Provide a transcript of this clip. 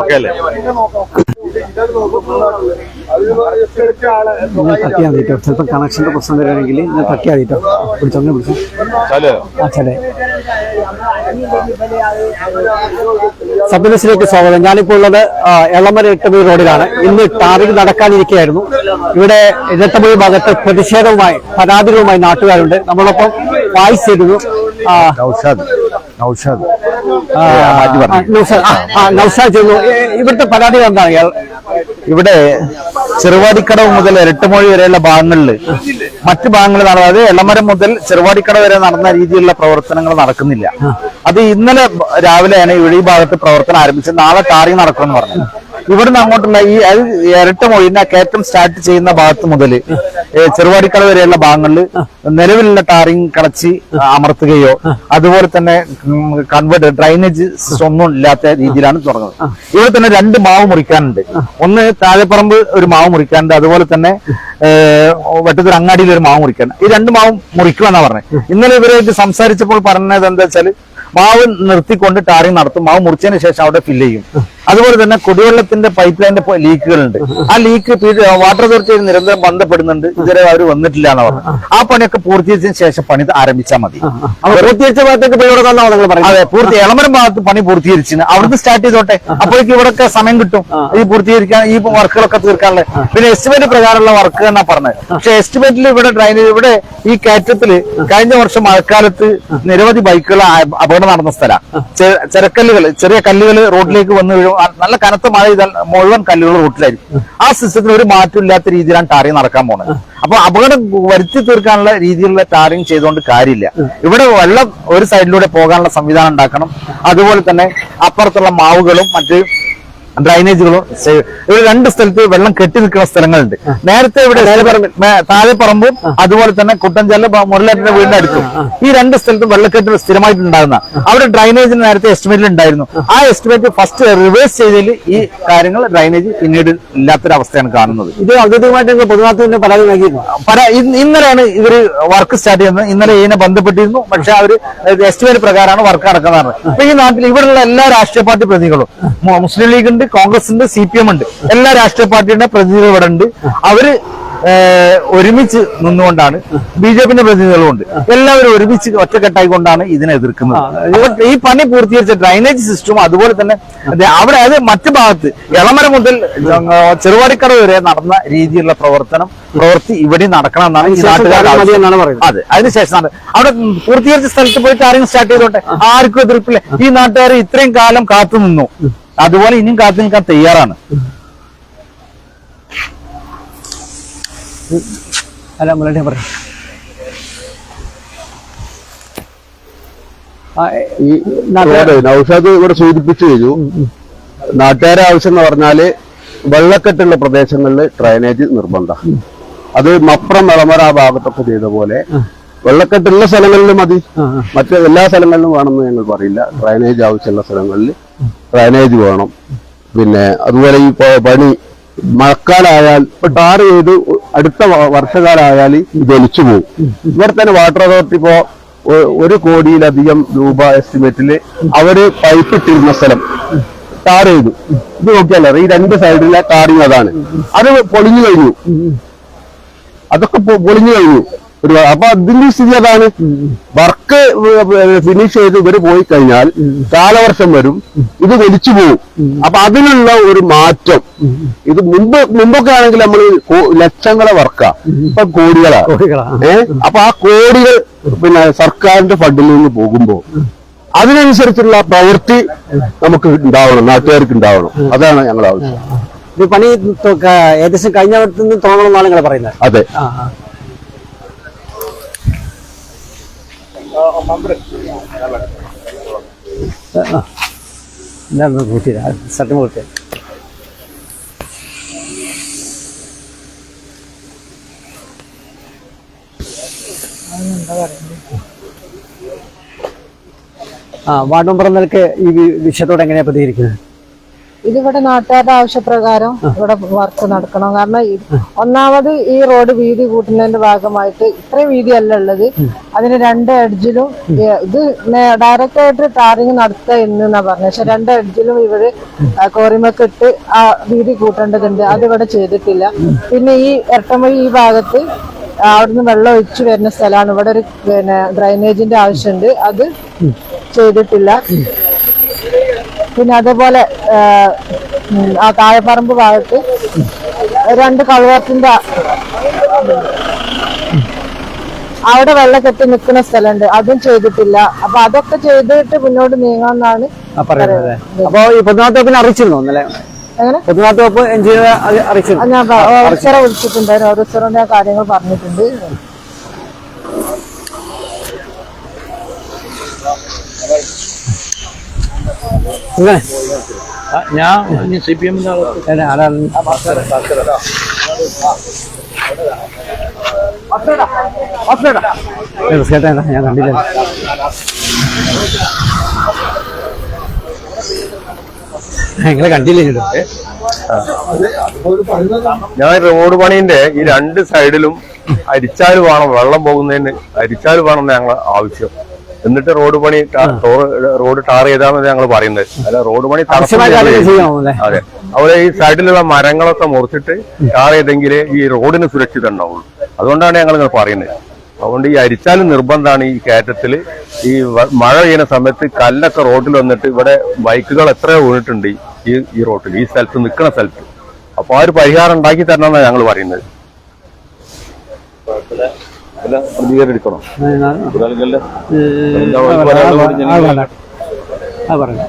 Okay അല്ലേ തട്ടിയാൽ മതി കേട്ടോ ചിലപ്പോൾ കണക്ഷന്റെ പ്രശ്നം വരികയാണെങ്കിൽ ഇങ്ങനെ തട്ടിയാൽ മതി കേട്ടോ പിടിച്ചു ചലോ. ആ ചേട്ടേ സബ് ന്യൂസിലേക്ക് സ്വാഗതം. ഞാനിപ്പോൾ ഉള്ളത് എളമര എട്ടുമണി റോഡിലാണ്. ഇന്ന് ടാറിംഗ് നടക്കാനിരിക്കുകയായിരുന്നു ഇവിടെ ഇരട്ടമൊഴി ഭാഗത്ത് പ്രതിഷേധവുമായി പരാതികളുമായി നാട്ടുകാരുണ്ട്. നമ്മളൊപ്പം വായിച്ചിരുന്നു. നൗഷാദ്. നൗഷാദ് ഇവിടുത്തെ പരാതി എന്താണ് ഇയാൾ? ഇവിടെ ചെറുവാടിക്കടവ് മുതൽ ഇരട്ടമൊഴി വരെയുള്ള ഭാഗങ്ങളിൽ മറ്റു ഭാഗങ്ങളിൽ നടന്ന അതായത് എളമരം മുതൽ ചെറുവാടിക്കടവ് വരെ നടന്ന രീതിയിലുള്ള പ്രവർത്തനങ്ങൾ നടക്കുന്നില്ല. അത് ഇന്നലെ രാവിലെയാണ് ഇവിടെ ഈ ഭാഗത്ത് പ്രവർത്തനം ആരംഭിച്ചത്. നാളെ ടാറിങ് നടക്കുമെന്ന് പറഞ്ഞു. ഇവിടുന്ന് അങ്ങോട്ടുള്ള ഈ അത് ഇരട്ടമൊഴിന്റെ കയറ്റം സ്റ്റാർട്ട് ചെയ്യുന്ന ഭാഗത്ത് മുതൽ ചെറുവാടിക്കട വരെയുള്ള ഭാഗങ്ങളിൽ നിലവിലുള്ള ടാറിങ് കളച്ച് അമർത്തുകയോ അതുപോലെ തന്നെ കൺവേർട്ട് ഡ്രൈനേജ് ഒന്നും ഇല്ലാത്ത രീതിയിലാണ് തുടങ്ങുന്നത്. ഇവിടെ തന്നെ രണ്ട് മാവ് മുറിക്കാനുണ്ട്. ഒന്ന് താഴെപ്പറമ്പ് ഒരു മാവ് മുറിക്കാനുണ്ട്. അതുപോലെ തന്നെ വെട്ടത്തിൽ അങ്ങാടിയിൽ ഒരു മാവ് മുറിക്കാനുണ്ട്. ഈ രണ്ട് മാവും മുറിക്കുമെന്നാ പറഞ്ഞത് ഇന്നലെ ഇവരായിട്ട് സംസാരിച്ചപ്പോൾ പറഞ്ഞത് എന്താ വെച്ചാൽ മാവ് നിർത്തിക്കൊണ്ട് ടാറിങ് നടത്തും. മാവ് മുറിച്ചതിന് ശേഷം അവിടെ ഫില്ല് ചെയ്യും. അതുപോലെ തന്നെ കുടിവെള്ളത്തിന്റെ പൈപ്പ് ലൈനിന്റെ ലീക്കുകളുണ്ട്. ആ ലീക്ക് വാട്ടർ അതോറിറ്റി നിരന്തരം ബന്ധപ്പെടുന്നുണ്ട്. ഇതുവരെ അവർ വന്നിട്ടില്ല എന്ന് പറഞ്ഞു. ആ പണിയൊക്കെ പൂർത്തീകരിച്ചതിന് ശേഷം പണി ആരംഭിച്ചാൽ മതി. പൂർത്തീകരിച്ച ഭാഗത്തേക്ക് അതെ പൂർത്തി എളമരം ഭാഗത്ത് പണി പൂർത്തീകരിച്ചിന്. അവിടുന്ന് സ്റ്റാർട്ട് ചെയ്തോട്ടെ. അപ്പോഴേക്ക് ഇവിടൊക്കെ സമയം കിട്ടും. ഈ പൂർത്തീകരിക്കാൻ ഈ വർക്കുകളൊക്കെ തീർക്കാനുള്ള. പിന്നെ എസ്റ്റിമേറ്റ് പ്രകാരമുള്ള വർക്ക് എന്നാ പറഞ്ഞത്. പക്ഷെ എസ്റ്റിമേറ്റിൽ ഇവിടെ ഡ്രൈനേജ് ഇവിടെ ഈ കയറ്റത്തിൽ കഴിഞ്ഞ വർഷം മഴക്കാലത്ത് നിരവധി ബൈക്കുകൾ അപകടം നടന്ന സ്ഥലം. ചെറുക്കല്ലുകൾ ചെറിയ കല്ലുകൾ റോഡിലേക്ക് വന്നു വീഴും. നല്ല കനത്ത മഴ ചെയ്താൽ മുഴുവൻ കല്ലുകൾ റൂട്ടിലായിരിക്കും. ആ സിസ്റ്റത്തിന് ഒരു മാറ്റം ഇല്ലാത്ത രീതിയിലാണ് ടാറിങ് നടക്കാൻ പോകുന്നത് അപ്പൊ അപകടം വരുത്തി തീർക്കാനുള്ള രീതിയിലുള്ള ടാറിങ് ചെയ്തുകൊണ്ട് കാര്യമില്ല. ഇവിടെ വെള്ളം ഒരു സൈഡിലൂടെ പോകാനുള്ള സംവിധാനം ഉണ്ടാക്കണം. അതുപോലെ തന്നെ അപ്പുറത്തുള്ള മാവുകളും മറ്റ് ഡ്രൈനേജുകളും ഇവിടെ രണ്ട് സ്ഥലത്ത് വെള്ളം കെട്ടി നിൽക്കുന്ന സ്ഥലങ്ങളുണ്ട്. നേരത്തെ ഇവിടെ താഴെപ്പറമ്പും താഴെ പറമ്പും അതുപോലെ തന്നെ കുട്ടഞ്ചാൽ മുരളേറ്റന്റെ വീടിന്റെ അടുത്തും ഈ രണ്ട് സ്ഥലത്തും വെള്ളക്കെട്ട് സ്ഥിരമായിട്ട് ഉണ്ടാകുന്ന അവിടെ ഡ്രൈനേജിന് നേരത്തെ എസ്റ്റിമേറ്റിൽ ഉണ്ടായിരുന്നു. ആ. എസ്റ്റിമേറ്റ് ഫസ്റ്റ് റിവേഴ്സ് ചെയ്തതിൽ ഈ കാര്യങ്ങൾ ഡ്രൈനേജ് പിന്നീട് ഇല്ലാത്തൊരവസ്ഥയാണ് കാണുന്നത്. ഇത് ഔദ്യോഗികമായിട്ട് നിങ്ങൾ പൊതുവാത്തിന് പരാതി നൽകിയിരുന്നു. ഇന്നലെയാണ് ഇവർ വർക്ക് സ്റ്റാർട്ട് ചെയ്യുന്നത്. ഇന്നലെ ഇതിനെ ബന്ധപ്പെട്ടിരുന്നു. പക്ഷെ അവർ എസ്റ്റിമേറ്റ് പ്രകാരമാണ് വർക്ക് നടക്കുന്നത്. അപ്പൊ ഈ നാട്ടിൽ ഇവിടെയുള്ള എല്ലാ രാഷ്ട്രീയ പാർട്ടി പ്രതിനിധികളും മുസ്ലിം ലീഗ് ഉണ്ട് കോൺഗ്രസ് ഉണ്ട് സി പി എം ഉണ്ട്. എല്ലാ രാഷ്ട്രീയ പാർട്ടിയുടെ പ്രതിനിധികൾ ഇവിടെ ഉണ്ട്. അവർ ഒരുമിച്ച് നിന്നുകൊണ്ടാണ് ബി ജെ പിന്റെ പ്രതിനിധികളും ഉണ്ട്. എല്ലാവരും ഒരുമിച്ച് ഒറ്റക്കെട്ടായി കൊണ്ടാണ് ഇതിനെ എതിർക്കുന്നത്. ഈ പണി പൂർത്തീകരിച്ച ഡ്രൈനേജ് സിസ്റ്റവും അതുപോലെ തന്നെ അവിടെ അത് മറ്റു ഭാഗത്ത് എളമര മുതൽ ചെറുവാടിക്കട വരെ നടന്ന രീതിയിലുള്ള പ്രവർത്തനം പ്രവൃത്തി ഇവിടെ നടക്കണം എന്നാണ് ഈ. എന്നാണ് അതെ അതിനുശേഷം അവിടെ പൂർത്തീകരിച്ച സ്ഥലത്ത് പോയിട്ട് ആരെങ്കിലും സ്റ്റാർട്ട് ചെയ്തോട്ടെ? ആർക്കും എതിർപ്പില്ല. ഈ നാട്ടുകാർ ഇത്രയും കാലം കാത്തു നിന്നു. അതുപോലെ ഇനിയും കാത്തു നിൽക്കാൻ തയ്യാറാണ്. അല്ല മുരളി ഇവിടെ സൂചിപ്പിച്ചു കഴിഞ്ഞു നാട്ടുകാരെ ആവശ്യം എന്ന് പറഞ്ഞാൽ വെള്ളക്കെട്ടുള്ള പ്രദേശങ്ങളിൽ ഡ്രൈനേജ് നിർബന്ധം. അത് മപ്രം വിളമര ആ ഭാഗത്തൊക്കെ ചെയ്ത പോലെ വെള്ളക്കെട്ടുള്ള സ്ഥലങ്ങളിൽ മതി. മറ്റ് എല്ലാ സ്ഥലങ്ങളിലും വേണമെന്ന് ഞങ്ങൾ പറയില്ല. ഡ്രൈനേജ് ആവശ്യമുള്ള സ്ഥലങ്ങളിൽ ഡ്രൈനേജ് വേണം. പിന്നെ അതുപോലെ ഈ പണി മഴക്കാലായാൽ ഇപ്പൊ ടാർ ചെയ്ത് അടുത്ത വർഷകാലായാൽ ജലിച്ചു പോകും ഇവിടെ തന്നെ വാട്ടർ അതോറിറ്റി ഇപ്പോ ഒരു കോടിയിലധികം രൂപ എസ്റ്റിമേറ്റിൽ അവർ പൈപ്പ് ഇട്ടിരുന്ന സ്ഥലം ടാർ ചെയ്തു. ഇത് നോക്കിയാലോ ഈ രണ്ട് സൈഡിലെ ടാറിങ് അതാണ്. അത് പൊളിഞ്ഞു കഴിഞ്ഞു. അതൊക്കെ പൊളിഞ്ഞു കഴിഞ്ഞു. ഒരു അപ്പൊ അതിന്റെ സ്ഥിതി അതാണ്. വർക്ക് ഫിനിഷ് ചെയ്ത് ഇവർ പോയി കഴിഞ്ഞാൽ കാലവർഷം വരും. ഇത് വലിച്ചു പോകും അപ്പൊ അതിനുള്ള ഒരു മാറ്റം. ഇത് മുമ്പ് മുമ്പൊക്കെ ആണെങ്കിൽ നമ്മൾ ലക്ഷങ്ങളെ വർക്കാ ഇപ്പൊ കോടികളാ. കോടികളാ. ഏ? അപ്പൊ ആ കോടികൾ പിന്നെ സർക്കാരിന്റെ ഫണ്ടിൽ നിന്ന് പോകുമ്പോ അതിനനുസരിച്ചുള്ള പ്രവൃത്തി നമുക്ക് ഉണ്ടാവണം നാട്ടുകാർക്ക് ഉണ്ടാവണം. അതാണ് ഞങ്ങളുടെ ആവശ്യം. പണി ഏകദേശം കഴിഞ്ഞ നിന്ന് തോന്നണമെന്നാണ് നിങ്ങൾ പറയുന്നത്? അതെ. ഇല്ലാന്ന് കൂട്ടിയില്ല സത്യം കൂട്ടിയ ആ വാർഡ് മെമ്പർ നിലയ്ക്ക് ഈ വിഷയത്തോട് എങ്ങനെയാ പ്രതികരിക്കുന്നത്? ഇതിവിടെ നാട്ടുകാരുടെ ആവശ്യപ്രകാരം ഇവിടെ വർക്ക് നടക്കണം. കാരണം ഒന്നാമത് ഈ റോഡ് വീതി കൂട്ടുന്നതിന്റെ ഭാഗമായിട്ട് ഇത്രയും വീതി അല്ല ഉള്ളത് അതിന് രണ്ട് എഡ്ജിലും ഇത് ഡയറക്റ്റ് ആയിട്ട് ടാറിങ് നടത്തുക എന്നാ പറഞ്ഞത്. പക്ഷെ രണ്ട് എഡ്ജിലും ഇവർ കോറിമൊക്കെ ഇട്ട് ആ വീതി കൂട്ടേണ്ടതുണ്ട്. അത് ഇവിടെ ചെയ്തിട്ടില്ല പിന്നെ ഈ എട്ടമഴി ഈ ഭാഗത്ത് അവിടുന്ന് വെള്ളം ഒഴിച്ചു വരുന്ന സ്ഥലമാണ്. ഇവിടെ ഒരു പിന്നെ ഡ്രൈനേജിന്റെ ആവശ്യമുണ്ട്. അത് ചെയ്തിട്ടില്ല. പിന്നെ അതേപോലെ ആ, താഴെപ്പറമ്പ് ഭാഗത്ത് രണ്ട് കൾവർത്തിന്റെ അവിടെ വെള്ളം കെട്ടി നിൽക്കുന്ന സ്ഥലമുണ്ട്. അതും ചെയ്തിട്ടില്ല. അപ്പൊ അതൊക്കെ ചെയ്തിട്ട് മുന്നോട്ട് നീങ്ങാമെന്നാണ് പറയുന്നത്. അപ്പൊ ഈ പൊതുനാട്ട് വകുപ്പിനെ അറിയിച്ചിരുന്നു ഇന്നലെ? പൊതുനാട്ട് വകുപ്പ് എഞ്ചിനീയർ അറിയിച്ചിരുന്നു? ഞാൻ ഓഫീസറെ വിളിച്ചിട്ടുണ്ടായിരുന്നു ഓഫീസറിന്റെ കാര്യങ്ങൾ പറഞ്ഞിട്ടുണ്ട്. ഞാൻ സി പി എമ്മിന്റെ ഏതാ? ഞാൻ കണ്ടില്ല. നിങ്ങളെ കണ്ടില്ലേ? ഞാൻ റോഡ് പണിന്റെ ഈ രണ്ട് സൈഡിലും അരിച്ചാൽ വേണം വെള്ളം പോകുന്നതിന് അരിച്ചാൽ വേണം എന്ന് ഞങ്ങൾ ആവശ്യം. എന്നിട്ട് റോഡ് പണി ടാ- റോഡ് ടാർ ചെയ്താന്ന് ഞങ്ങൾ പറയുന്നത്. അല്ല റോഡ് പണി അതെ. അവിടെ ഈ സൈഡിലുള്ള മരങ്ങളൊക്കെ മുറിച്ചിട്ട് ടാർ ചെയ്തെങ്കിൽ ഈ റോഡിന് സുരക്ഷിത ഉണ്ടാവുള്ളൂ. അതുകൊണ്ടാണ് ഞങ്ങൾ ഇങ്ങനെ പറയുന്നത്. അതുകൊണ്ട് ഈ അരിച്ചാലും നിർബന്ധമാണ് ഈ കയറ്റത്തിൽ ഈ മഴ പെയ്യുന്ന സമയത്ത് കല്ലൊക്കെ റോഡിൽ വന്നിട്ട് ഇവിടെ ബൈക്കുകൾ എത്രയോ വീണിട്ടുണ്ട് ഈ- ഈ റോഡിൽ ഈ സ്ഥലത്ത് നിൽക്കുന്ന സ്ഥലത്ത്. അപ്പൊ ആ ഒരു പരിഹാരം ഉണ്ടാക്കി തരണമെന്നാണ് ഞങ്ങൾ പറയുന്നത്. പ്രതികരണം എടുക്കണം ഏ, ആ, വേണ്ട. ആ, വേണ്ട. ആ, പറഞ്ഞു